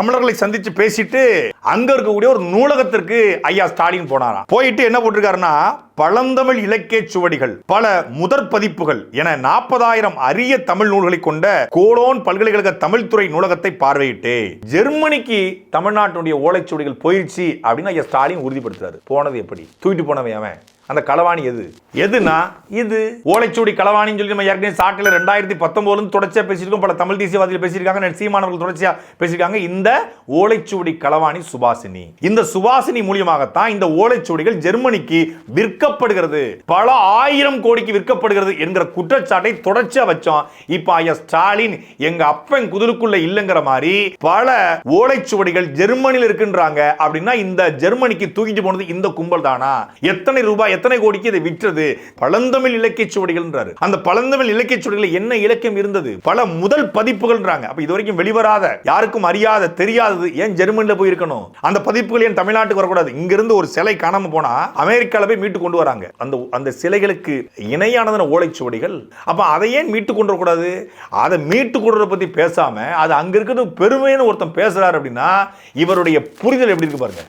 தமிழர்களை சந்திச்சு பேசிட்டு அங்க இருக்கக்கூடிய ஒரு நூலகத்திற்கு ஐயா ஸ்டாலின் போனாராம். போயிட்டு என்ன போட்டிருக்காருன்னா பழந்தமிழ் இலக்கிய சுவடிகள் பல முதற் பதிப்புகள் என நாற்பதாயிரம் அரிய தமிழ் நூல்களை கொண்ட கோலோன் பல்கலைக்கழக தமிழ்துறை நூலகத்தை பார்வையிட்டு ஜெர்மனிக்கு தமிழ்நாட்டினுடைய ஓலைச்சுவடிகள் போயிடுச்சு அப்படின்னு ஐயா ஸ்டாலின் உறுதிப்படுத்துறாரு. போனது எப்படி? தூக்கிட்டு போனவன் அவன். அந்த களவாணி எது? எதுனா இது? ஓலைச்சுவடி களவாணின்னு சொல்லி நம்ம ஏற்கனவே சாட்டில் ரெண்டாயிரத்தி பத்தொம்போதுலேருந்து தொடர்ச்சியாக பேசியிருக்கோம். பல தமிழ் தேசியவாதிகள் பேசியிருக்காங்க சீமானவர்கள் தொடர்ச்சியாக பேசியிருக்காங்க. இந்த ஓலைச்சுவடி களவாணி சுபாசினி. இந்த சுபாசினி மூலியமாகத்தான் இந்த ஓலைச்சுவடிகள் ஜெர்மனிக்கு விற்கப்படுகிறது. பல ஆயிரம் கோடிக்கு விற்கப்படுகிறது என்கிற குற்றச்சாட்டை தொடர்ச்சியாக வச்சோம். இப்ப ஐயா ஸ்டாலின் எங்க அப்பன் குதிருக்குள்ள இல்லைங்கிற மாதிரி பல ஓலைச்சுவடிகள் ஜெர்மனியில் இருக்குன்றாங்க. அப்படின்னா இந்த ஜெர்மனிக்கு தூக்கிட்டு போனது இந்த கும்பல் தானா? எத்தனை ரூபாய் எத்தனை கோடிக்கு இதை விற்றது? பழந்தமிழ் இலக்கிய சுவடிகள்ன்றாரு. அந்த பழந்தமிழ் இலக்கிய சுவடிகள் என்ன இலக்கியம் இருந்தது? பல முதல் பதிப்புகள்ன்றாங்க. அப்ப இது வரைக்கும் வெளிவராத யாருக்கும் அறியாத தெரியாதது ஏன் ஜெர்மனில போய் இருக்கணும் அந்த பதிப்புகள் ஏன் தமிழ்நாட்டுக்கு வரக்கூடாது? இங்கிருந்து ஒரு சிலை காணாம போனா அமெரிக்கால போய் மீட்டு கொண்டு வராங்க. அந்த அந்த சிலைகளுக்கு இணையானதான ஓலைச்சுவடிகள் அப்ப அதை ஏன் மீட்டு கொண்டு வரக்கூடாது? அதை மீட்டு கொண்டு பத்தி பேசாம அது அங்க இருக்கிறது பெருமைன்னு ஒருத்தன் பேசுறாரு அப்படின்னா இவருடைய புரிதல் எப்படி இருக்கு பாருங்க.